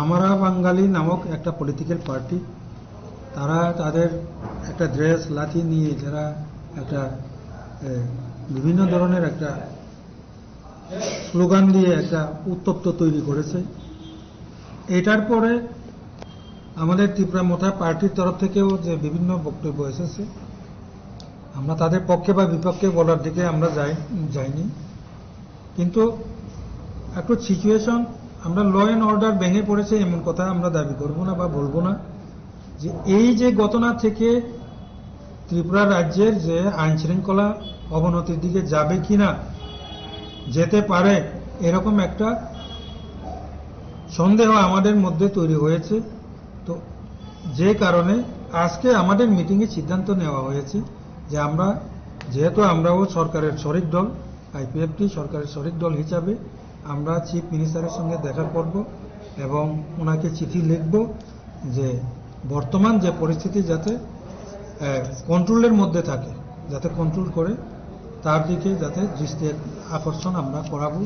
আমরা বাঙালি নামক একটা পলিটিক্যাল পার্টি তারা তাদের একটা ড্রেস লাঠি নিয়ে যারা একটা বিভিন্ন ধরনের একটা স্লোগান দিয়ে একটা উত্তপ্ত তৈরি করেছে। এটার পরে আমাদের ত্রিপুরা মোটা পার্টির তরফ থেকেও যে বিভিন্ন বক্তব্য এসেছে, আমরা তাদের পক্ষে বা বিপক্ষে বলার দিকে আমরা যাই, যাইনি। কিন্তু একটু সিচুয়েশন আমরা ল অ্যান্ড অর্ডার ভেঙে পড়েছে, এমন কথা আমরা দাবি করব না বা বলব না। যে এই যে ঘটনা থেকে ত্রিপুরা রাজ্যের যে আইন শৃঙ্খলা অবনতির দিকে যাবে কিনা, যেতে পারে, এরকম একটা সন্দেহ আমাদের মধ্যে তৈরি হয়েছে। তো যে কারণে আজকে আমাদের মিটিংয়ে সিদ্ধান্ত নেওয়া হয়েছে যে আমরা, যেহেতু আমরাও সরকারের শরিক দল আইপিএফটি সরকারের শরিক দল হিসাবে আমরা চিফ মিনিস্টারের সঙ্গে দেখা করব এবং ওনাকে চিঠি লিখব যে বর্তমান যে পরিস্থিতি যাতে কন্ট্রোলের মধ্যে থাকে, যাতে কন্ট্রোল করে, তার দিকে যাতে দৃষ্টি আকর্ষণ আমরা করাবো।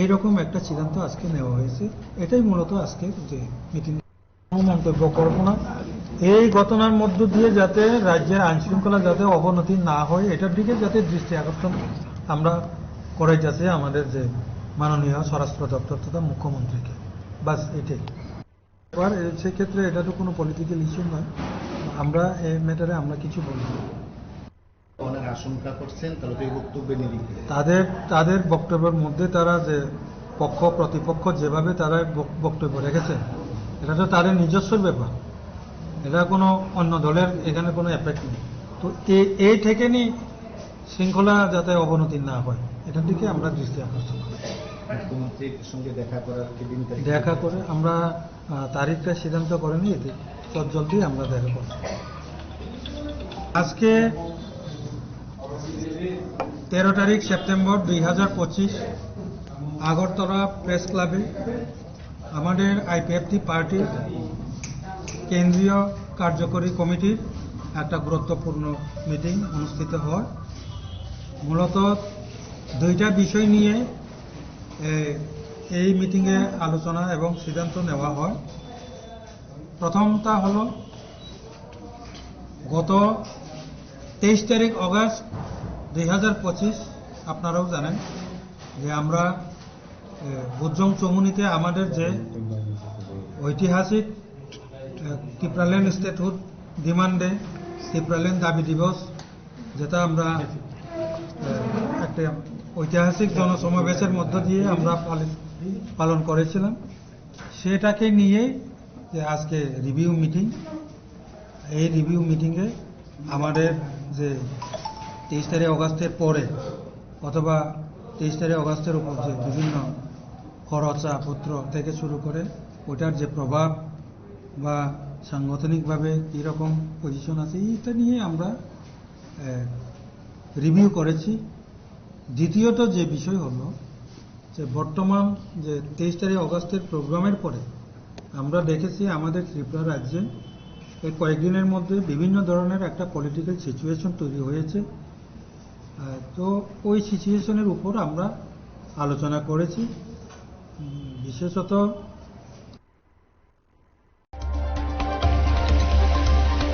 এইরকম একটা সিদ্ধান্ত আজকে নেওয়া হয়েছে। এটাই মূলত আজকে যে মিটিং মন্তব্য করব না। এই ঘটনার মধ্য দিয়ে যাতে রাজ্যের আইন শৃঙ্খলা যাতে অবনতি না হয়, এটার দিকে যাতে দৃষ্টি আকর্ষণ আমরা করে যাচ্ছে আমাদের যে মাননীয় স্বরাষ্ট্র দপ্তর তথা মুখ্যমন্ত্রীকে। বাস এটাই। এবার সেক্ষেত্রে এটা তো কোনো পলিটিক্যাল ইস্যু নয়। আমরা এই ম্যাটারে আমরা কিছু বলব। আশঙ্কা করছেন নিরিখে তাদের তাদের বক্তব্যের মধ্যে তারা যে পক্ষ প্রতিপক্ষ যেভাবে তারা বক্তব্য রেখেছে এটা তো তাদের নিজস্ব ব্যাপার। এটা কোনো অন্য দলের এখানে কোনো এফেক্ট নেই। তো এই থেকে নি শৃঙ্খলা যাতে অবনতি না হয় এটার দিকে আমরা দৃষ্টি আকর্ষণ করি। সঙ্গে দেখা করার করে আমরা তারিখটা সিদ্ধান্ত করে নিই এতে চট জলদি আমরা দেখা করব আজকে তেরো তারিখ সেপ্টেম্বর দুই হাজার পঁচিশ আগরতলা প্রেস ক্লাবে আমাদের আইপিএফটি পার্টির কেন্দ্রীয় কার্যকরী কমিটির একটা গুরুত্বপূর্ণ মিটিং অনুষ্ঠিত হয়। মূলত দুইটা বিষয় নিয়ে এই মিটিংয়ে আলোচনা এবং সিদ্ধান্ত নেওয়া হয়। প্রথমটা হল গত তেইশ তারিখ অগাস্ট দুই হাজার পঁচিশ আপনারাও জানেন যে আমরা বুজং চমুনিতে আমাদের যে ঐতিহাসিক এ, ত্রিপুরাল্যান্ড স্টেটহুড ডিমান্ডে ত্রিপুরাল্যান্ড দাবি দিবস যেটা আমরা একটা ঐতিহাসিক জনসমাবেশের মধ্য দিয়ে আমরা পালি- পালন করেছিলাম। সেটাকে নিয়ে যে আজকে রিভিউ মিটিং এই রিভিউ মিটিংয়ে আমাদের যে তেইশ তারিখ অগাস্টের পরে অথবা তেইশ তারিখ অগাস্টের উপর যে বিভিন্ন খরচা পত্র থেকে শুরু করে ওটার যে প্রভাব বা সাংগঠনিকভাবে কীরকম পজিশন আছে, এইটা নিয়ে আমরা রিভিউ করেছি। দ্বিতীয়ত যে বিষয় হলো যে বর্তমান যে তেইশ তারিখ অগস্টের প্রোগ্রামের পরে আমরা দেখেছি আমাদের ত্রিপুরা রাজ্যে এই কয়েকদিনের মধ্যে বিভিন্ন ধরনের একটা পলিটিক্যাল সিচুয়েশন তৈরি হয়েছে। তো ওই সিচুয়েশনের উপর আমরা আলোচনা করেছি। বিশেষত